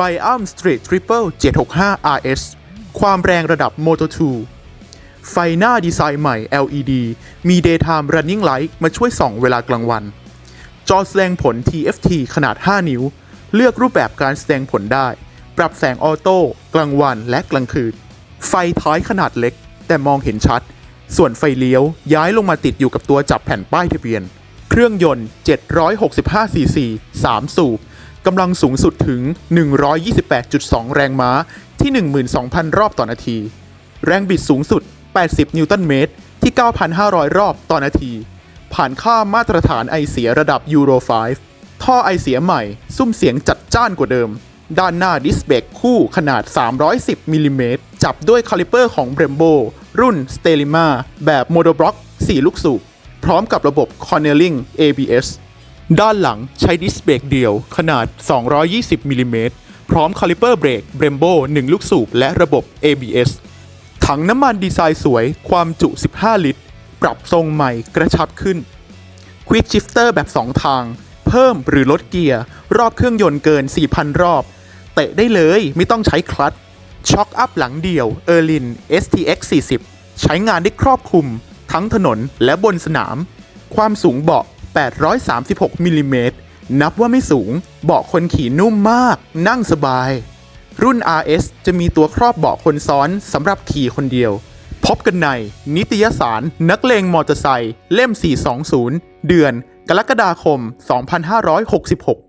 Triumph Street Triple 765 RS ความแรงระดับ Moto 2 ไฟหน้าดีไซน์ใหม่ LED มี Daytime Running Light มาช่วยส่องเวลากลางวัน จอแสดงผล TFT ขนาด 5 นิ้ว เลือกรูปแบบการแสดงผลได้ ปรับแสงออโต้ กลางวันและกลางคืน ไฟท้ายขนาดเล็ก แต่มองเห็นชัด ส่วนไฟเลี้ยวย้ายลงมาติดอยู่กับตัวจับแผ่นป้ายทะเบียน เครื่องยนต์ 765ซีซี3สูบ กำลังสูงสุดถึง 128.2 แรงม้าที่ 12,000 รอบต่อนาที แรงบิดสูงสุด 80 นิวตันเมตรที่ 9,500 รอบต่อนาที ผ่านค่ามาตรฐานไอเสียระดับยูโร 5 ท่อไอเสียใหม่ ซุ้มเสียงจัดจ้านกว่าเดิม ด้านหน้าดิสเบรกคู่ขนาด 310 มิลลิเมตร จับด้วยคาลิเปอร์ของ Brembo รุ่น s t e l i m a แบบโมโ o บล็อก 4 ลูกสูบ พร้อมกับระบบ Cornelling ABS ด้านหลังใช้ดิสเบรกเดี่ยวขนาด 220มิลลิเมตรพร้อมคาลิเปอร์เบรก Brembo 1ลูกสูบและระบบ ABS ถังน้ำมันดีไซน์สวย ความจุ 15 ลิตร ปรับทรงใหม่กระชับขึ้น Quick Shifter แบบ 2 ทาง เพิ่มหรือลดเกียร์ รอบเครื่องยนต์เกิน 4,000 รอบ เตะได้เลยไม่ต้องใช้คลัตช์ช็อคอัพหลังเดี่ยว e r l i n STX 40ใช้งานได้ครอบคลุม ทั้งถนนและบนสนาม ความสูงเบาะ 836มิลลิเมตรนับว่าไม่สูง เบาะคนขี่นุ่มมาก นั่งสบาย รุ่น RS จะมีตัวครอบเบาะคนซ้อนสำหรับขี่คนเดียว พบกันใน นิตยสารนักเลงมอเตอร์ไซค์เล่ม 420 เดือน กรกฎาคม 2566